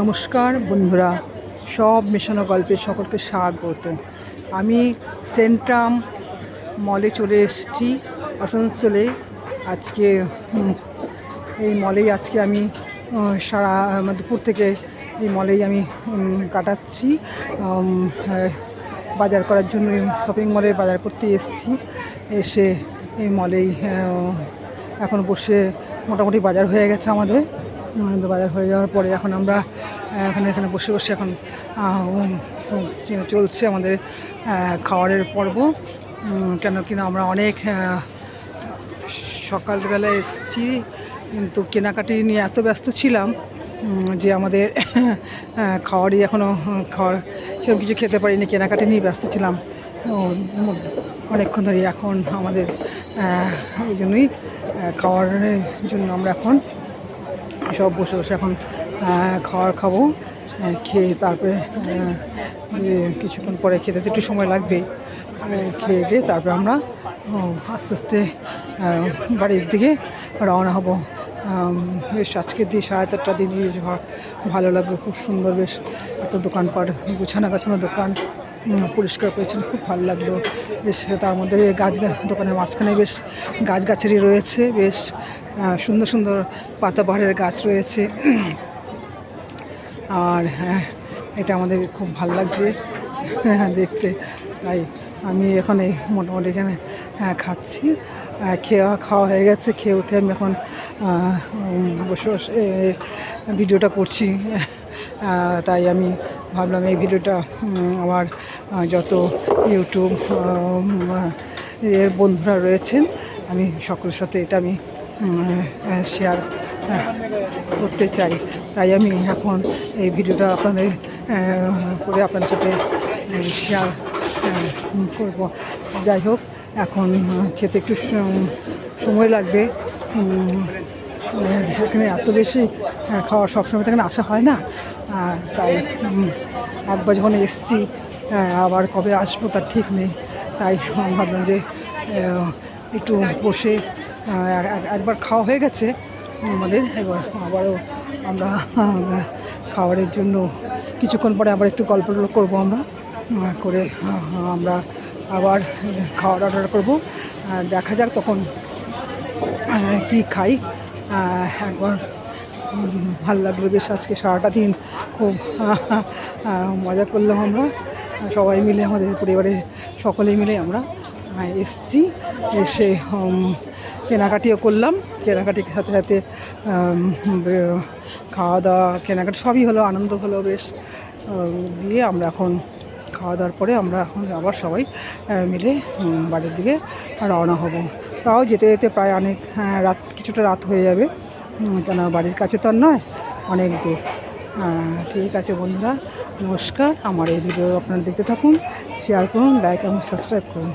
নমস্কার বন্ধুরা সব মেশানো গল্পে সকলকে স্বাগত। আমি সেন্ট্রাম মলে চলে এসেছি আসানসোলে। আজকে এই মলেই আজকে আমি সারা আহ, দুপুর থেকে এই মলেই আমি কাটাচ্ছি। বাজার করার জন্য শপিং মলে বাজার করতে এসেছি। এসে এই মলেই এখন বসে মোটামুটি বাজার হয়ে গেছে আমাদের। তো বাজার হয়ে যাওয়ার পরে এখন আমরা এখন এখানে বসে বসে এখন চলছে আমাদের খাওয়ারের পর্ব। কেন কিনা আমরা অনেক সকালবেলা এসেছি কিন্তু কেনাকাটি নিয়ে এত ব্যস্ত ছিলাম যে আমাদের খাওয়ারই এখনও খাওয়ার সেরকম কিছু খেতে পারিনি কেনাকাটি নিয়ে ব্যস্ত ছিলাম। অনেকক্ষণ ধরে এখন আমাদের ওই জন্যই আহ, খাওয়ারের জন্য আমরা এখন সব বসে বসে এখন খাওয়ার খাব খেয়ে তারপরে আহ, কিছুক্ষণ পরে খেতে তো একটু সময় লাগবে খেয়ে দিয়ে তারপরে আমরা আস্তে আস্তে বাড়ির দিকে রওনা হব। বেশ আজকের দিয়ে সাড়ে চারটা দিন ভালো লাগবে খুব সুন্দর বেশ এত দোকানপাট গুছানো গাছানো দোকান পরিষ্কার পরিচ্ছন্ন খুব ভালো লাগল। বেশ তার মধ্যে গাছ দোকানের মাঝখানে বেশ গাছগাছালি রয়েছে বেশ সুন্দর সুন্দর পাতাবাহারের গাছ রয়েছে। আর হ্যাঁ এটা আমাদের খুব ভালো লাগছে হ্যাঁ, দেখতে। তাই আমি এখন এই মোটামুটি এখানে হ্যাঁ খাচ্ছি। খেয়া খাওয়া হয়ে গেছে খেয়ে উঠে আমি এখন বসে বসে ভিডিওটা করছি। তাই আমি ভাবলাম এই ভিডিওটা আমার যত ইউটিউব এর বন্ধুরা রয়েছেন আমি সকলের সাথে এটা আমি শেয়ার করতে চাই। তাই আমি এখন এই ভিডিওটা আপনাদের করে আপনাদের সাথে শেয়ার করব। যাই হোক, এখন খেতে একটু সময় লাগবে। এখানে এত বেশি খাওয়া সবসময় তো এখানে আসা হয় না। তাই একবার যখন এসছি আবার কবে আসব তার ঠিক নেই। তাই, ভাবলাম যে একটু বসে একবার খাওয়া হয়ে গেছে আমাদের, এবার আবারও আমরা খাবারের জন্য কিছুক্ষণ পরে আবার একটু গল্প করব আমরা করে আমরা আবার খাওয়ার অর্ডার করব। দেখা যাক তখন কি খাই। একবার ভালো লাগল বেশ আজকে সারাটা দিন। খুব মজা করলাম আমরা। সবাই মিলে, আমাদের পরিবারে সকলেই মিলে আমরা এসছি। এসে কেনাকাটিও করলাম। কেনাকাটির সাথে সাথে খাওয়া দাওয়া কেনাকাটি সবই হলো আনন্দ হলো বেশ। দিয়ে আমরা এখন খাওয়া দাওয়ার পরে আমরা এখন আবার সবাই মিলে বাড়ির দিকে রওনা হব। তাও যেতে যেতে প্রায় অনেক হ্যাঁ, রাত কিছুটা রাত হয়ে যাবে। কেন বাড়ির কাছে তো আর নয় অনেক দূর। ঠিক আছে বন্ধুরা নমস্কার। আমার এই ভিডিও আপনারা দেখতে থাকুন শেয়ার করুন লাইক এবং সাবস্ক্রাইব করুন।